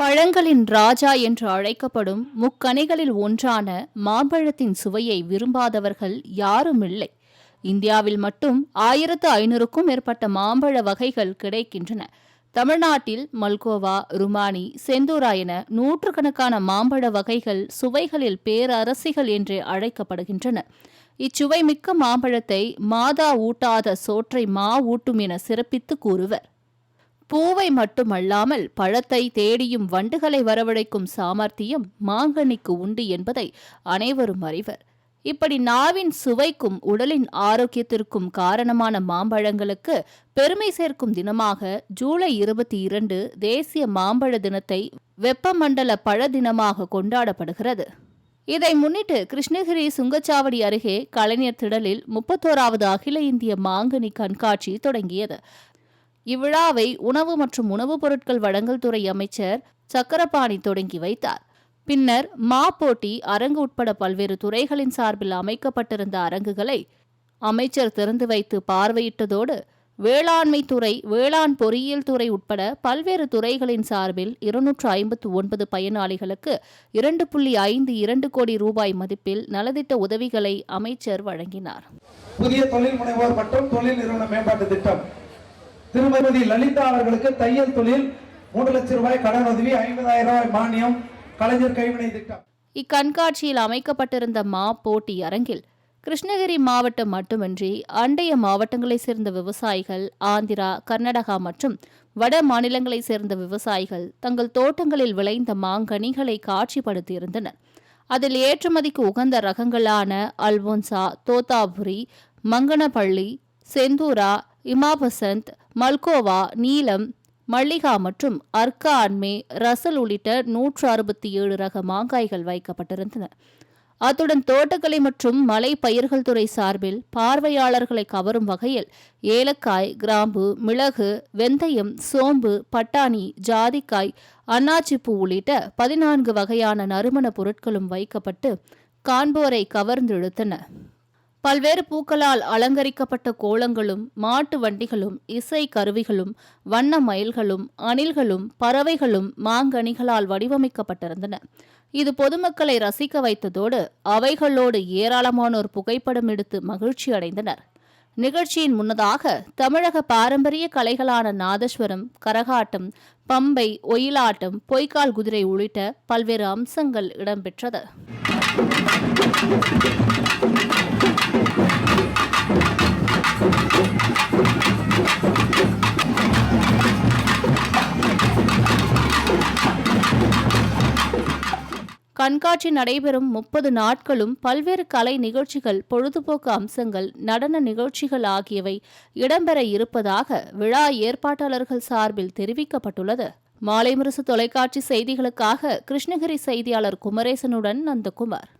பழங்களின் ராஜா என்று அழைக்கப்படும் முக்கனிகளில் ஒன்றான மாம்பழத்தின் சுவையை விரும்பாதவர்கள் யாரும் இல்லை. இந்தியாவில் மட்டும் ஆயிரத்து ஐநூறுக்கும் மேற்பட்ட மாம்பழ வகைகள் கிடைக்கின்றன. தமிழ்நாட்டில் மல்கோவா ருமானி செந்தூரா என நூற்றுக்கணக்கான மாம்பழ வகைகள் சுவைகளில் பேரரசிகள் என்று அழைக்கப்படுகின்றன. இச்சுவை மிக்க மாம்பழத்தை மாதா ஊட்டாத சோற்றை மா ஊட்டும் என சிறப்பித்து கூறுவர். பூவை மட்டுமல்லாமல் பழத்தை தேடியும் வண்டுகளை வரவழைக்கும் சாமர்த்தியம் மாங்கனிக்கு உண்டு என்பதை அனைவரும் அறிவர். இப்படி நாவின் சுவைக்கும் உடலின் ஆரோக்கியத்திற்கும் காரணமான மாம்பழங்களுக்கு பெருமை சேர்க்கும் தினமாக ஜூலை இருபத்தி இரண்டு தேசிய மாம்பழ தினத்தை வெப்பமண்டல பழ தினமாக கொண்டாடப்படுகிறது. இதை முன்னிட்டு கிருஷ்ணகிரி சுங்கச்சாவடி அருகே கலைஞர் திடலில் முப்பத்தோராவது அகில இந்திய மாங்கனி கண்காட்சி தொடங்கியது. இவ்விழாவை உணவு மற்றும் உணவுப் பொருட்கள் வழங்கல் துறை அமைச்சர் சக்கரபாணி தொடங்கி வைத்தார். பின்னர் மா போட்டி அரங்கு உட்பட பல்வேறு துறைகளின் சார்பில் அமைக்கப்பட்டிருந்த அரங்குகளை அமைச்சர் திறந்து வைத்து பார்வையிட்டதோடு வேளாண்மை துறை வேளாண் பொறியியல் துறை உட்பட பல்வேறு துறைகளின் சார்பில் இருநூற்று ஐம்பத்து ஒன்பது பயனாளிகளுக்கு இரண்டு புள்ளி ஐந்து இரண்டு கோடி ரூபாய் மதிப்பில் நலத்திட்ட உதவிகளை அமைச்சர் வழங்கினார். புதிய தொழில் முனைவோர் மற்றும் தொழில் நிறுவன மேம்பாட்டு திட்டம். திருமதி லலிதா அவர்களுக்கு தையல் தொழில் மூன்று லட்சம் ரூபாய் கடன் உதவி ஐம்பதாயிரம் ரூபாய் மானியம் கலைஞர் கைவினை திட்டம். இக்கண்காட்சியில் அமைக்கப்பட்டிருந்த மா போட்டி அரங்கில் கிருஷ்ணகிரி மாவட்டம் மட்டுமின்றி அண்டைய மாவட்டங்களைச் சேர்ந்த விவசாயிகள் ஆந்திரா கர்நாடகா மற்றும் வட மாநிலங்களைச் சேர்ந்த விவசாயிகள் தங்கள் தோட்டங்களில் விளைந்த மாங்கனிகளை காட்சிப்படுத்தியிருந்தனர். அதில் ஏற்றுமதிக்கு உகந்த ரகங்களான அல்போன்சா தோத்தாபுரி மங்கனப்பள்ளி செந்தூரா இமாபசந்த் மல்கோவா நீலம் மல்லிகா மற்றும் அர்க்கா அன்மே ரசல் உள்ளிட்ட நூற்று அறுபத்தி ஏழு ரக மாங்காய்கள் வைக்கப்பட்டிருந்தன. அத்துடன் தோட்டக்கலை மற்றும் மலை பயிர்கள் துறை சார்பில் பார்வையாளர்களை கவரும் வகையில் ஏலக்காய் கிராம்பு மிளகு வெந்தயம் சோம்பு பட்டாணி ஜாதிக்காய் அன்னாச்சிப்பூ உள்ளிட்ட பதினான்கு வகையான நறுமண பொருட்களும் வைக்கப்பட்டு காண்போரை கவர்ந்திழுத்தன. பல்வேறு பூக்களால் அலங்கரிக்கப்பட்ட கோலங்களும் மாட்டு வண்டிகளும் இசை கருவிகளும் வண்ண மயில்களும் அணில்களும் பறவைகளும் மாங்கனிகளால் வடிவமைக்கப்பட்டிருந்தன. இது பொதுமக்களை ரசிக்க வைத்ததோடு அவைகளோடு ஏராளமானோர் புகைப்படம் எடுத்து மகிழ்ச்சி அடைந்தனர். நிகழ்ச்சியின் முன்னதாக தமிழக பாரம்பரிய கலைகளான நாதஸ்வரம் கரகாட்டம் பம்பை ஒயிலாட்டம் பொய்க்கால் குதிரை உள்ளிட்ட பல்வேறு அம்சங்கள் இடம்பெற்றது. கண்காட்சி நடைபெறும் முப்பது நாட்களும் பல்வேறு கலை நிகழ்ச்சிகள் பொழுதுபோக்கு அம்சங்கள் நடன நிகழ்ச்சிகள் ஆகியவை இடம்பெற இருப்பதாக விழா ஏற்பாட்டாளர்கள் சார்பில் தெரிவிக்கப்பட்டுள்ளது. மாலை முரசு தொலைக்காட்சி செய்திகளுக்காக கிருஷ்ணகிரி செய்தியாளர் குமரேசனுடன் நந்தகுமார்.